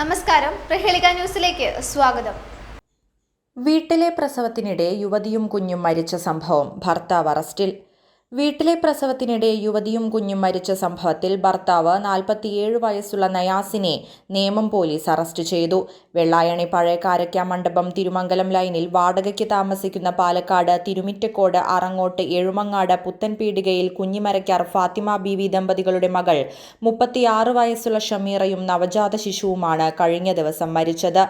നമസ്കാരം. പ്രഹേളിക ന്യൂസിലേക്ക് സ്വാഗതം. വീട്ടിലെ പ്രസവത്തിനിടെ യുവതിയും കുഞ്ഞും മരിച്ച സംഭവം ഭർത്താവ് അറസ്റ്റിൽ. വീട്ടിലെ പ്രസവത്തിനിടെ യുവതിയും കുഞ്ഞും മരിച്ച സംഭവത്തിൽ ഭർത്താവ് നാൽപ്പത്തിയേഴ് വയസ്സുള്ള നയാസിനെ നേമം പോലീസ് അറസ്റ്റ് ചെയ്തു. വെള്ളായണി പഴയ മണ്ഡപം തിരുമംഗലം ലൈനിൽ വാടകയ്ക്ക് താമസിക്കുന്ന പാലക്കാട് തിരുമിറ്റക്കോട് അറങ്ങോട്ട് എഴുമങ്ങാട് പുത്തൻപീടികയിൽ കുഞ്ഞിമരക്കാർ ഫാത്തിമ ബീവി ദമ്പതികളുടെ മകൾ മുപ്പത്തിയാറ് വയസ്സുള്ള ഷമീറയും നവജാത ശിശുവുമാണ് കഴിഞ്ഞ ദിവസം മരിച്ചത്.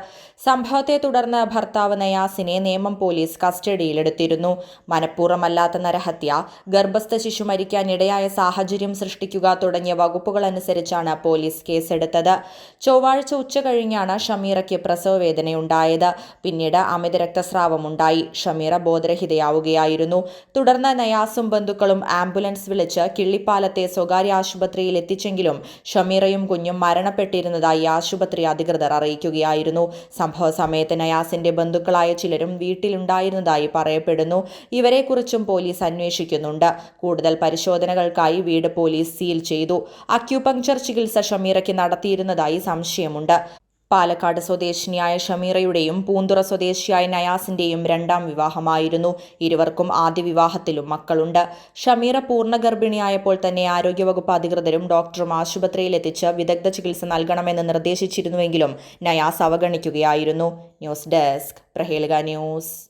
സംഭവത്തെ തുടർന്ന് ഭർത്താവ് നയാസിനെ നേമം പോലീസ് കസ്റ്റഡിയിലെടുത്തിരുന്നു. മനഃപൂർവമല്ലാത്ത നരഹത്യ ഗർഭസ്ഥ ശിശു മരിക്കാൻ ഇടയായ സാഹചര്യം സൃഷ്ടിക്കുക തുടങ്ങിയ വകുപ്പുകൾ അനുസരിച്ചാണ് പോലീസ് കേസെടുത്തത്. ചൊവ്വാഴ്ച ഉച്ച കഴിഞ്ഞാണ് ഷമീറയ്ക്ക് പ്രസവവേദനയുണ്ടായത് പിന്നീട് അമിത രക്തസ്രാവമുണ്ടായി ഷമീറ ബോധരഹിതയാവുകയായിരുന്നു. തുടർന്ന് നയാസും ബന്ധുക്കളും ആംബുലൻസ് വിളിച്ച് കിള്ളിപ്പാലത്തെ സ്വകാര്യ ആശുപത്രിയിൽ എത്തിച്ചെങ്കിലും ഷമീറയും കുഞ്ഞും മരണപ്പെട്ടിരുന്നതായി ആശുപത്രി അധികൃതർ അറിയിക്കുകയായിരുന്നു. സംഭവ സമയത്ത് നയാസിന്റെ ബന്ധുക്കളായ ചിലരും വീട്ടിലുണ്ടായിരുന്നതായി പറയപ്പെടുന്നു. ഇവരെക്കുറിച്ചും പോലീസ് അന്വേഷിക്കുന്നുണ്ട്. കൂടുതൽ പരിശോധനകൾക്കായി വീട് പോലീസ് സീൽ ചെയ്തു. അക്യൂപങ്ചർ ചികിത്സ ഷമീറയ്ക്ക് നടത്തിയിരുന്നതായി സംശയമുണ്ട്. പാലക്കാട് സ്വദേശിനിയായ ഷമീറയുടെയും പൂന്തുറ സ്വദേശിയായ നയാസിന്റെയും രണ്ടാം വിവാഹമായിരുന്നു. ഇരുവർക്കും ആദ്യ വിവാഹത്തിലും മക്കളുണ്ട്. ഷമീറ പൂർണ ഗർഭിണിയായപ്പോൾ തന്നെ ആരോഗ്യവകുപ്പ് അധികൃതരും ഡോക്ടറും ആശുപത്രിയിലെത്തിച്ച് വിദഗ്ധ ചികിത്സ നൽകണമെന്ന് നിർദ്ദേശിച്ചിരുന്നുവെങ്കിലും Nayas അവഗണിക്കുകയായിരുന്നു. News desk Prahelika news.